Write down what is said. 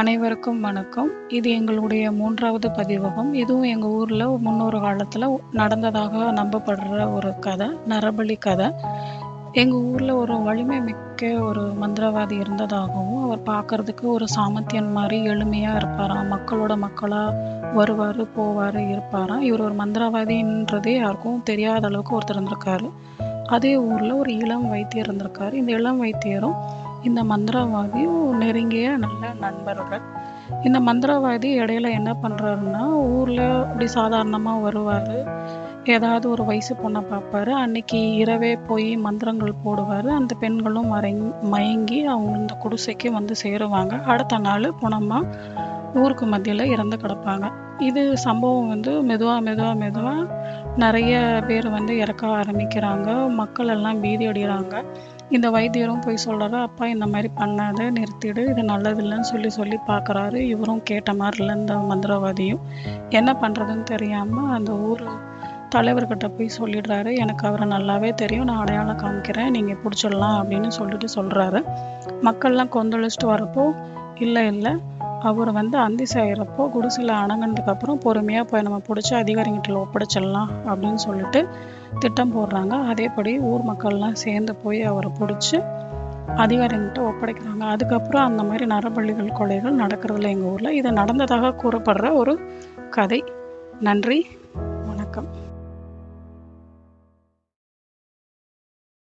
அனைவருக்கும் வணக்கம். இது எங்களுடைய மூன்றாவது பதிவகம். இதுவும் எங்கள் ஊரில் முன்னொரு காலத்தில் நடந்ததாக நம்பப்படுற ஒரு கதை நரபலி கதை. எங்கள் ஊரில் ஒரு வலிமை மிக்க ஒரு மந்திரவாதி இருந்ததாகவும் அவர் பார்க்கறதுக்கு ஒரு சாமர்த்தியன் மாதிரி எளிமையாக இருப்பாராம் மக்களோட மக்களாக வருவார் போவார் இருப்பாராம் இவர் ஒரு மந்திரவாதின்றதே யாருக்கும் தெரியாத அளவுக்கு ஒருத்தர் இருந்திருக்காரு. அதே ஊரில் ஒரு இளம் வைத்தியர் இருந்திருக்காரு. இந்த இளம் வைத்தியரும் இந்த மந்திரவாதியும் நெருங்கிய நல்ல நண்பர்கள் இந்த மந்திரவாதி இடையில என்ன பண்ணுறாருன்னா ஊரில் அப்படி சாதாரணமாக வருவார். ஏதாவது ஒரு வயசு பொண்ணை பார்ப்பாரு. அன்னைக்கு இரவே போய் மந்திரங்கள் போடுவார். அந்த பெண்களும் மறங் மயங்கி அவங்க இந்த குடிசைக்கு வந்து சேருவாங்க. அடுத்த நாள் புனமாக ஊருக்கு மத்தியில் இறந்து கிடப்பாங்க. இது சம்பவம் வந்து மெதுவாக மெதுவாக மெதுவாக நிறைய பேர் வந்து இறக்க ஆரம்பிக்கிறாங்க. மக்கள் எல்லாம் பீதி அடைகிறாங்க. இந்த வைத்தியரும் போய் சொல்கிறாரு அப்பா இந்த மாதிரி பண்ணாத நிறுத்திடு இது நல்லதில்லைன்னு சொல்லி சொல்லி பார்க்குறாரு இவரும் கேட்ட மாதிரி இல்லை இந்த மந்திரவாதியும். என்ன பண்ணுறதுன்னு தெரியாமல் அந்த ஊர் தலைவர்கிட்ட போய் சொல்லிடுறாரு. எனக்கு அவரை நல்லாவே தெரியும் நான் அடையாளம் காமிக்கிறேன் நீங்கள் பிடிச்சிடலாம் அப்படின்னு சொல்லிட்டு சொல்கிறாரு மக்கள்லாம் கொந்தளிச்சிட்டு வரப்போ இல்லை இல்லை அவர் வந்து அந்தி செய்கிறப்போ குடிசையில் அணங்கினதுக்கப்புறம் பொறுமையாக போய் நம்ம பிடிச்சி அதிகாரிகிட்ட ஒப்படைச்சிடலாம் அப்படின்னு சொல்லிட்டு திட்டம் போடுறாங்க. அதேபடி ஊர் மக்கள்லாம் சேர்ந்து போய் அவரை பிடிச்சி அதிகாரிகிட்ட ஒப்படைக்கிறாங்க. அதுக்கப்புறம் அந்த மாதிரி நரபலிகள் கொலைகள் நடக்கிறதுல எங்கள் ஊரில். இது நடந்ததாக கூறப்படுற ஒரு கதை. நன்றி.